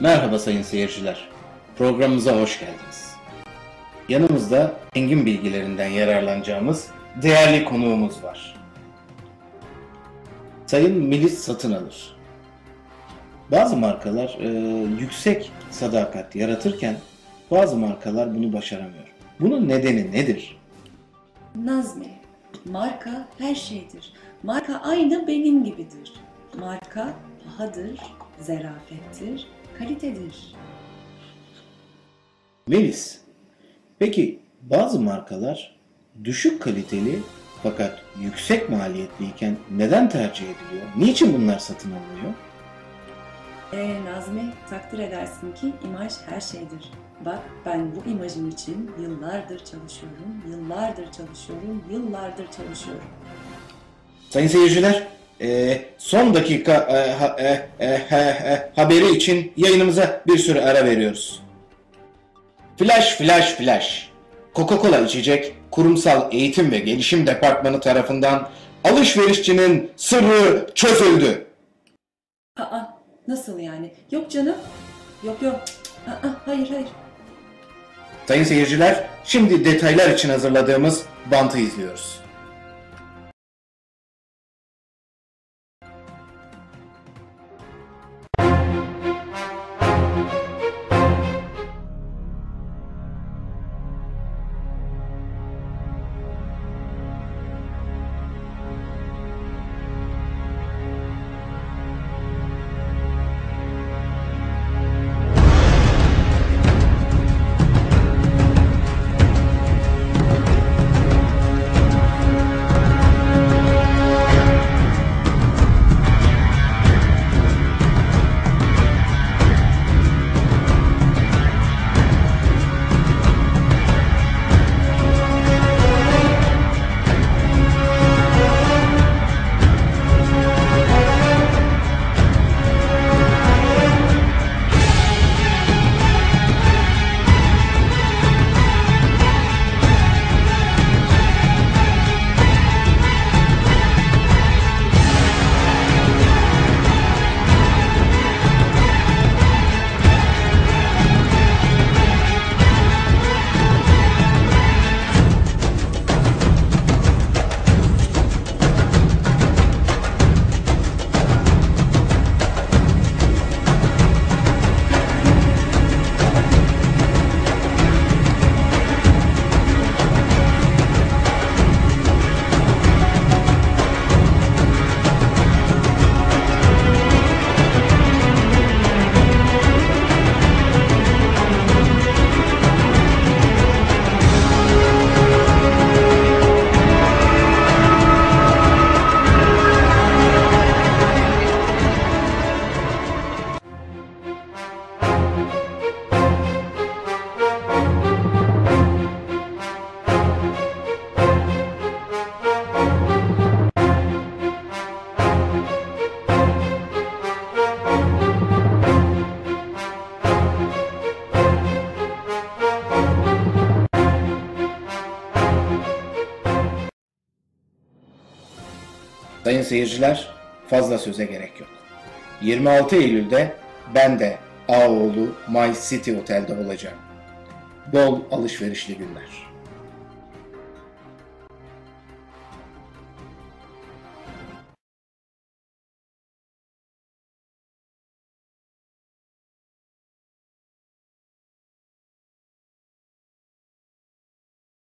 Merhaba sayın seyirciler. Programımıza hoş geldiniz. Yanımızda engin bilgilerinden yararlanacağımız değerli konuğumuz var. Sayın Melis Satın Alır. Bazı markalar e, yüksek sadakat yaratırken bazı markalar bunu başaramıyor. Bunun nedeni nedir? Nazmi, marka her şeydir. Marka aynı benim gibidir. Marka pahadır, zerafettir, kalitedir. Melis, peki bazı markalar düşük kaliteli fakat yüksek maliyetliyken neden tercih ediliyor? Niçin bunlar satın alınıyor? E Nazmi, takdir edersin ki imaj her şeydir. Bak ben bu imajım için yıllardır çalışıyorum, yıllardır çalışıyorum, yıllardır çalışıyorum. Sayın seyirciler, e, son dakika e, ha- e, e, he- he- haberi için yayınımıza bir süre ara veriyoruz. Flash, flash, flash. Coca-Cola içecek Kurumsal Eğitim ve Gelişim Departmanı tarafından alışverişçinin sırrı çözüldü. Aa, nasıl yani? Yok canım. Yok yok. Aa, hayır hayır. Sayın seyirciler, şimdi detaylar için hazırladığımız bantı izliyoruz. Sayın seyirciler, fazla söze gerek yok. 26 Eylül'de ben de Ağoğlu My City Otel'de olacağım. Bol alışverişli günler.